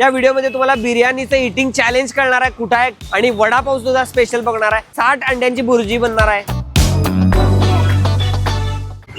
या व्हिडिओमध्ये तुम्हाला बिर्याणीचं इटिंग चॅलेंज करणार आहे. कुठं आहे? आणि वडापाव सुद्धा स्पेशल बघणार आहे. साठ अंड्यांची बुर्जी बनणार आहे.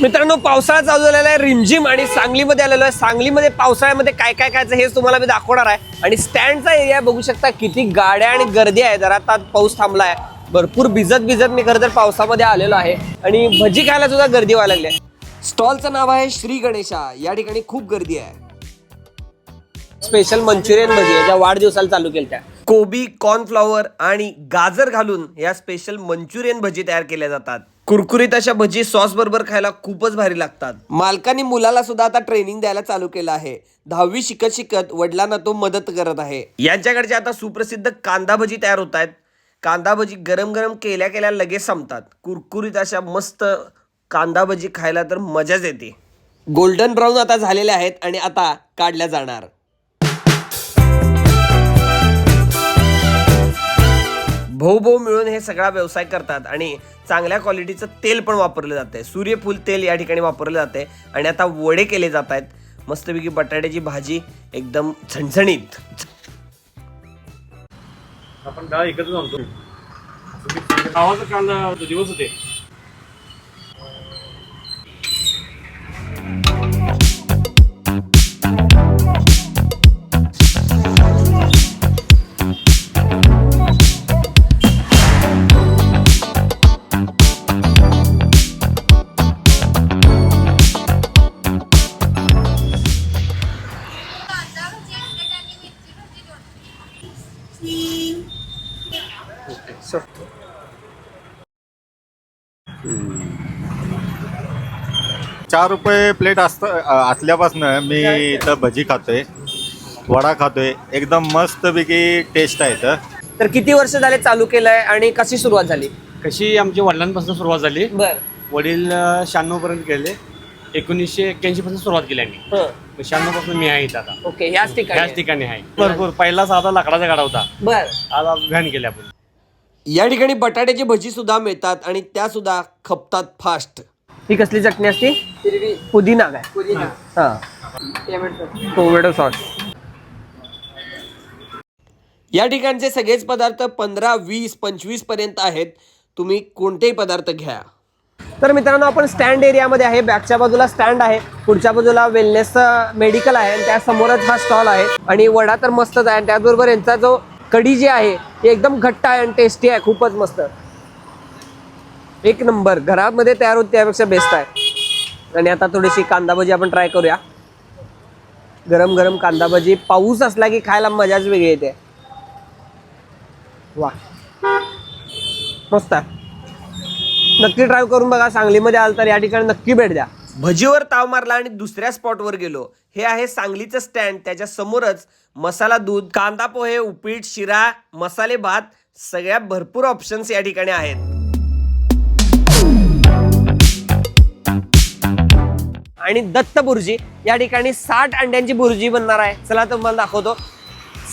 मित्रांनो पावसाळा चालू झालेला आहे. रिमझिम आणि सांगलीमध्ये आलेलो आहे. सांगलीमध्ये पावसाळ्यामध्ये काय काय खायचं हेच तुम्हाला मी दाखवणार आहे. आणि स्टँडचा एरिया बघू शकता किती गाड्या आणि गर्दी आहे. जरा आता पाऊस थांबला आहे भरपूर भिजत भिजत मी खरं तर पावसामध्ये आलेलो आहे. आणि भजी खायला सुद्धा गर्दी व्हायला लागली आहे. स्टॉलचं नाव आहे श्री गणेशा. या ठिकाणी खूप गर्दी आहे. स्पेशल मंचुरियन भजी ज्या वाढदिवसाला चालू केल्या त्या कोबी कॉर्नफ्लॉवर आणि गाजर घालून या स्पेशल मंचुरियन भजी तयार केल्या जातात. कुरकुरीत अशा भजी सॉस बरोबर खायला खूपच भारी लागतात. मालकाने मुलाला सुद्धा आता ट्रेनिंग द्यायला चालू केलं आहे. दहावी शिकत शिकत वडिलांना तो मदत करत आहे. यांच्याकडचे आता सुप्रसिद्ध कांदा भजी तयार होत आहेत. कांदा भजी गरम गरम केल्या केल्या लगेच संपतात. कुरकुरीत अशा मस्त कांदा भजी खायला तर मजाच येते. गोल्डन ब्राऊन आता झालेले आहेत आणि आता काढल्या जाणार. भाऊ मिळून हे सगळा व्यवसाय करतात आणि चांगल्या क्वालिटीचं तेल पण वापरलं जाते सूर्यफूल तेल या ठिकाणी वापरलं जाते आणि आता वडे केले जात आहेत. मस्तपैकी बटाट्याची भाजी एकदम झणझणीत. आपण डाळ एकत्र आणतो. आवाज दिवस होते. चार रुपये प्लेट असत असल्यापासून मी इथं भजी खातोय वडा खातोय. एकदम मस्तपैकी टेस्ट आहे इथं. तर किती वर्ष झाले चालू केलंय आणि कशी सुरुवात झाली? कशी आमची वडिलांपासून सुरुवात झाली. बर. वडील शहाण्णव पर्यंत गेले. एकोणीसशे एक्क्याऐंशी पासून सुरुवात केली आम्ही. शहाण्णवपासून मी आहे इथं आता. ओके ह्याच ठिकाणी ह्याच ठिकाणी आहे. भरपूर पहिला साधा लाकडाचा गाडा होता. बर. आज आपण व्हॅन केली आपण. या ठिकाणी बटाट्याची भजी सुद्धा मिळतात आणि त्या सुद्धा खपतात फास्ट ही कसली चटणी असते? पुदिना काय? हा. टोमॅटो सॉस या ठिकाणचे सगळेच पदार्थ पंधरा वीस पंचवीसपर्यंत आहेत. तुम्ही कोणतेही पदार्थ घ्या. तर मित्रांनो आपण स्टँड एरियामध्ये आहे. बॅकच्या बाजूला स्टँड आहे. पुढच्या बाजूला वेलनेस मेडिकल आहे. आणि त्या समोरच हा स्टॉल आहे. आणि वडा तर मस्तच आहे. आणि त्याचबरोबर यांचा जो कढी जी आहे ती एकदम घट्ट आहे आणि टेस्टी आहे खूपच मस्त. एक नंबर घरामध्ये तयार होते त्यापेक्षा बेस्ट आहे. आणि आता थोडीशी कांदा भजी आपण ट्राय करूया. गरम गरम कांदा भजी पाऊस असला की खायला मजाच वेगळी येते. वा. मस्त आहे. नक्की ट्राय करून बघा सांगलीमध्ये आल तर या ठिकाणी नक्की भेट द्या. भजीवर ताव मारला आणि दुसऱ्या स्पॉटवर गेलो. हे आहे सांगलीचं स्टँड. त्याच्या समोरच मसाला दूध कांदा पोहे उपीट शिरा मसाले भात सगळ्या भरपूर ऑप्शन्स या ठिकाणी आहेत. आणि दत्त बुर्जी या ठिकाणी साठ अंड्यांची बुर्जी बनणार आहे. चला तुम्हाला दाखवतो.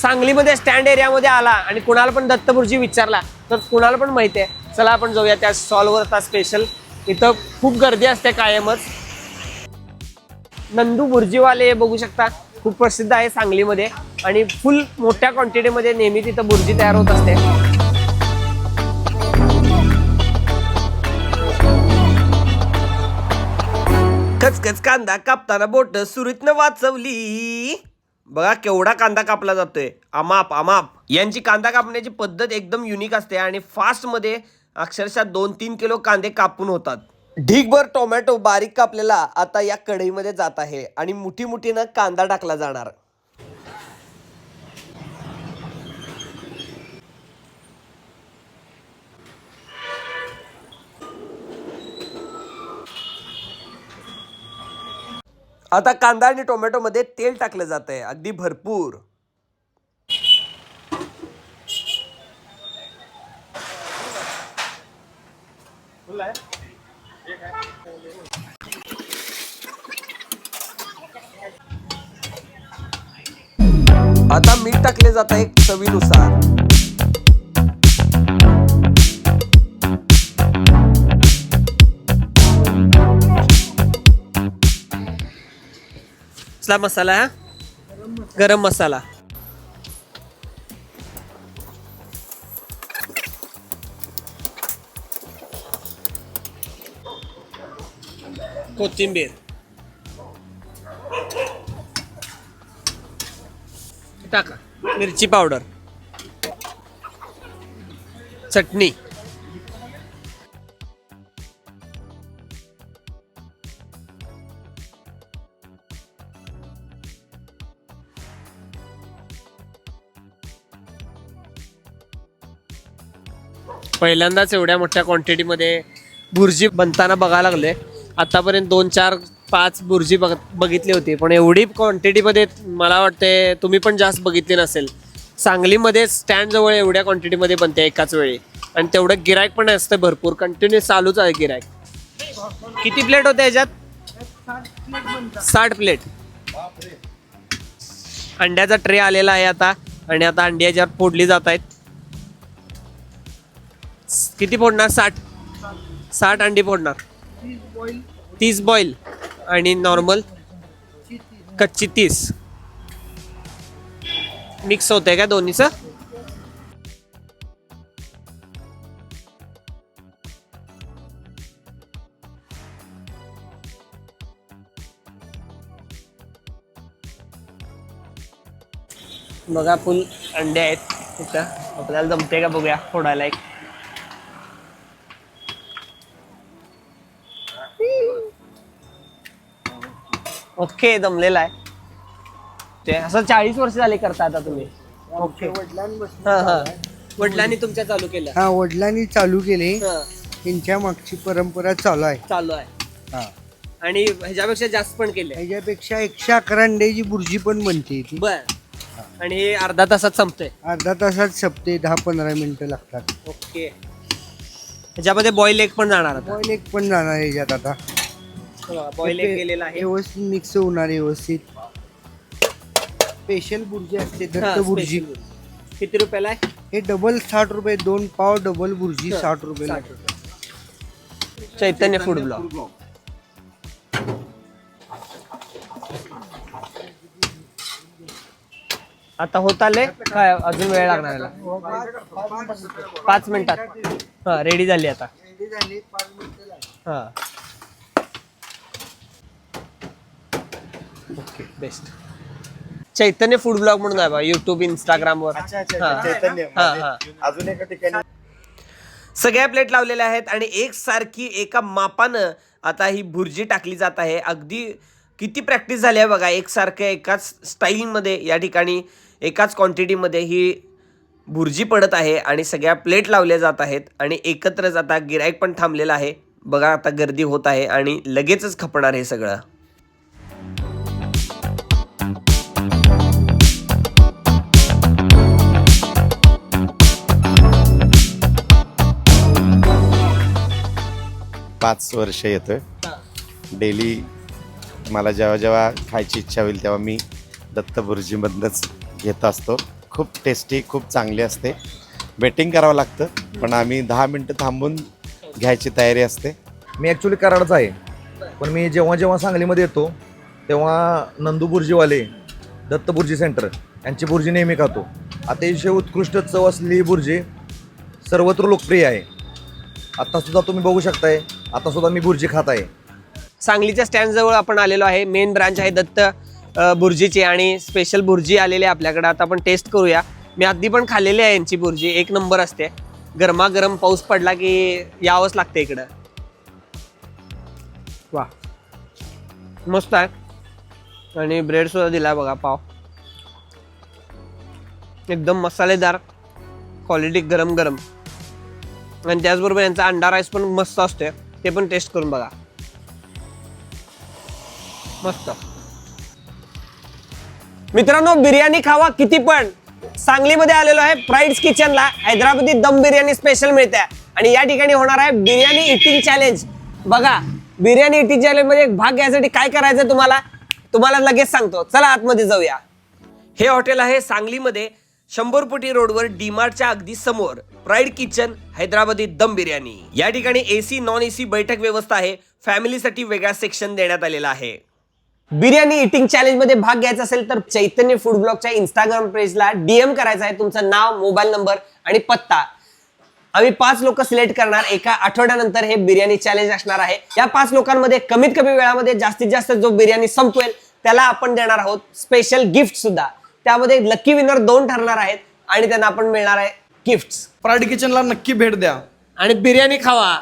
सांगलीमध्ये स्टँड एरियामध्ये आला आणि कुणाला पण दत्त बुर्जी विचारला तर कुणाला पण माहिती आहे. चला आपण जाऊया त्या स्टॉलवर आता स्पेशल इथं खूप गर्दी असते कायमच. नंदू बुर्जीवाले हे बघू शकता खूप प्रसिद्ध आहे सांगलीमध्ये. आणि फुल मोठ्या क्वांटिटीमध्ये नेहमी तिथं बुर्जी तयार होत असते. कचकच कांदा कापताना बोट सुरीतनं वाचवली. बघा केवढा कांदा कापला जातोय. अमाप अमाप यांची कांदा कापण्याची पद्धत एकदम युनिक असते आणि फास्टमध्ये अक्षरशः दोन तीन किलो कांदे कापून होतात. ढीगभर टोमॅटो बारीक कापलेला आता या कढईमध्ये जात आहे आणि मुठी मुठीनं कांदा टाकला जाणार. आता कांदा आणि टोमॅटोमध्ये तेल टाकलं जात आहे अगदी भरपूर. आता मीठ टाकले जात आहे चवीनुसार. मसाला हा? गरम मसाला. कोथिंबीर. टाका. मिरची पावडर. चटणी. पहिल्यांदाच एवढ्या मोठ्या क्वांटिटीमध्ये भुर्जी बनताना बघायला लागले आतापर्यंत दोन चार पाच बुर्जी बघ बघितली होती पण एवढी क्वांटिटीमध्ये मला वाटते तुम्ही पण जास्त बघितली नसेल. सांगलीमध्ये स्टँड जवळ एवढ्या क्वांटिटीमध्ये बनते एकाच वेळी. आणि तेवढं गिरायक पण असतं भरपूर कंटिन्यू चालूच आहे गिरायक किती प्लेट होते याच्यात साठ प्लेट अंड्याचा ट्रे आलेला आहे आता आणि आता अंडी याच्यावर फोडली जात आहेत. किती फोडणार? साठ. साठ अंडी फोडणार. तीस बॉईल आणि नॉर्मल कच्ची तीस. मिक्स होतंय का दोन्हीचं? बघा फुल अंडे आहेत. तिथं आपल्याला जमते का बघूया? फोडायला एक. ओके दमलेला आहे. ते असं चाळीस वर्ष झाले करता आता तुम्ही. ओके. हा हा. वडिलांनी तुमच्या चालू केलं हा वडिलांनी चालू केले. हा, त्यांच्या मागची परंपरा चालू आहे. चालू आहे. हा. आणि ह्याच्यापेक्षा जास्त पण केले. ह्याच्यापेक्षा एकशे अकरा अंड्याची बुर्जी पण बनते ती. बर. आणि हे अर्धा तासात संपतंय. अर्धा तासात सपते दहा पंधरा मिनिटं लागतात. ओके. ह्याच्यामध्ये बॉईल एक पण जाणार आता. बॉईल एक पण जाणार आहे ह्याच्यात आता. बॉईल केलेला आहे. व्यवस्थित मिक्स होणार आहे व्यवस्थित. स्पेशल बुर्जी असते दत्त बुर्जी. किती रुपयाला आहे? हे डबल साठ रुपये दोन पाव डबल बुर्जी साठ रुपये. चैतन्य फूड ब्लॉक आता होत आले काय अजून वेळ लागणार याला? पाच मिनिटात. हा रेडी झाली आता. हा. Okay best Chaitanya food blog म्हणून आहे बा युट्यूब इंस्टाग्राम वर. हा. हा. अजून एका ठिकाणी सगळ्या प्लेट लावलेल्या आहेत आणि एक सारखी एका मापानं आता ही भुर्जी टाकली जात आहे. अगदी किती प्रॅक्टिस झाली आहे बघा एकसारख्या एकाच स्टाईलमध्ये या ठिकाणी एकाच क्वांटिटीमध्ये ही भुर्जी पडत आहे आणि सगळ्या प्लेट लावल्या जात आहेत आणि एकत्रच आता गिराईक पण थांबलेलं आहे. बघा आता गर्दी होत आहे आणि लगेचच खपणार हे सगळं. पाच वर्ष येतोय. डेली मला जेव्हा जेव्हा खायची इच्छा होईल तेव्हा मी दत्त भुर्जीमधनंच घेत असतो. खूप टेस्टी खूप चांगली असते. वेटिंग करावं लागतं पण आम्ही दहा मिनटं थांबून घ्यायची तयारी असते. मी ॲक्च्युली कराडचा आहे. पण मी जेव्हा जेव्हा सांगलीमध्ये येतो तेव्हा नंदू बुर्जीवाले दत्त बुर्जी सेंटर यांची बुर्जी नेहमी खातो. अतिशय उत्कृष्ट चव असलेली ही बुर्जी सर्वत्र लोकप्रिय आहे. आत्तासुद्धा तुम्ही बघू शकताय. आता सुद्धा मी बुर्जी खात आहे. सांगलीच्या स्टँडजवळ आपण आलेलो आहे. मेन ब्रांच आहे दत्त बुर्जीची आणि स्पेशल बुर्जी आलेली आहे आपल्याकडे. आता आपण टेस्ट करूया. मी आधी पण खाल्लेली आहे यांची बुर्जी. एक नंबर असते. गरमागरम पाऊस पडला की यावंच लागते इकडं. वा मस्त आहे. आणि ब्रेड सुद्धा दिला बघा पाव. एकदम मसालेदार. क्वालिटी गरम गरम आणि त्याचबरोबर यांचा अंडा राईस पण मस्त असतोय. ते पण टेस्ट करून बघा. मस्त. मित्रांनो बिर्याणी खावा किती पण. सांगलीमध्ये आलेलो आहे प्राईड्स किचनला हैदराबादी दम बिर्याणी स्पेशल मिळते. आणि या ठिकाणी होणार आहे बिर्याणी इटिंग चॅलेंज बघा बिर्याणी इटिंग चॅलेंजमध्ये भाग घ्यायसाठी काय करायचं तुम्हाला? तुम्हाला लगेच सांगतो. चला आतमध्ये जाऊया. हे हॉटेल आहे सांगलीमध्ये शंभर फुटी रोडवर डीमार्टच्या अगदी समोर. प्राईड किचन हैदराबादी दम बिर्याणी. या ठिकाणी एसी नॉन एसी बैठक व्यवस्था आहे. फॅमिलीसाठी वेगळा सेक्शन देण्यात आलेला आहे. बिर्याणी इटिंग चॅलेंजमध्ये भाग घ्यायचा असेल तर चैतन्य फूड ब्लॉगच्या इंस्टाग्राम पेजला डीएम करायचा आहे. तुमचं नाव मोबाईल नंबर आणि पत्ता. आम्ही पाच लोक सिलेक्ट करणार. एका आठवड्यानंतर हे बिर्याणी चॅलेंज असणार आहे. या पाच लोकांमध्ये कमीत कमी वेळामध्ये जास्तीत जास्त जो बिर्याणी संपवेल त्याला आपण देणार आहोत स्पेशल गिफ्ट सुद्धा. त्यामध्ये लकी विनर दोन ठरणार आहेत आणि त्यांना आपण मिळणार आहे गिफ्ट प्राईड किचनला नक्की भेट द्या. आणि बिर्याणी खावा.